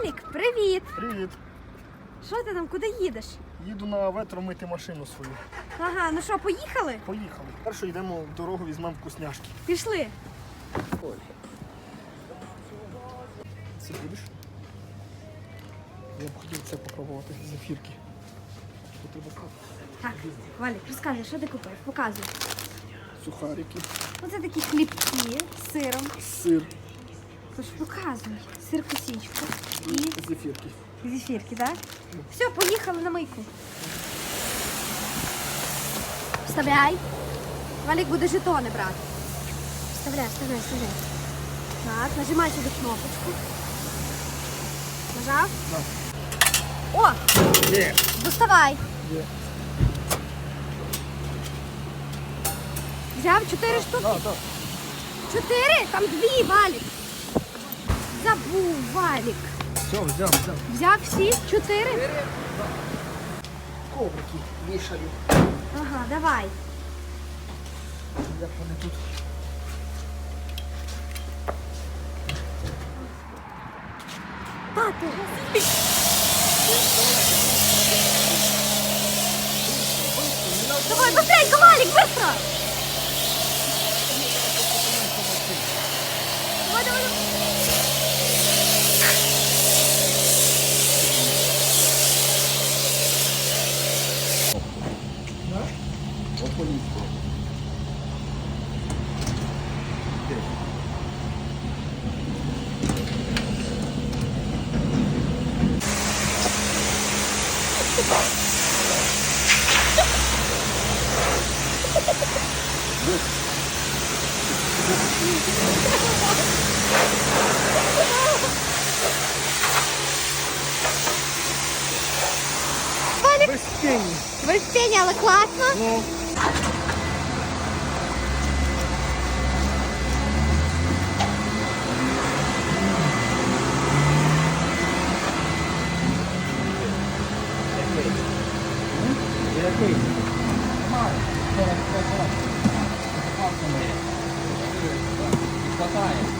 Валік, привіт! Привіт. Що ти там, куди їдеш? Їду на ветро мити машину свою. Ага, ну що, поїхали? Поїхали. Перше йдемо в дорогу, візьмемо вкусняшки. Пішли. Ой. Це будеш? Я б хотів це попробувати зефірки. Що треба сказати? Так, Валік, розкажи, що ти купив? Показуй. Сухарики, Оце такі хлібці з сиром. сир Тож показуй. Сир косічку і зефірки. зефірки, так? Все, поїхали на мийку. Вставляй. Валік буде жетони брати. Вставляй, вставляй, вставляй. Так, нажимай сюди кнопочку. Нажав? Так. О, Є. доставай. Є. Взяв чотири штуки. Так, так. Чотири? Там дві, Валік. Забув, Валік. Все, взяв, взяв. Взяв всі чотири? Коврики вішаю. Ага, давай. Як вони тут. Тати. Давай, быстренько, Валик, быстро! Давай, давай, давай. Без тіні. Без пені, але класно. Ну. Хватає.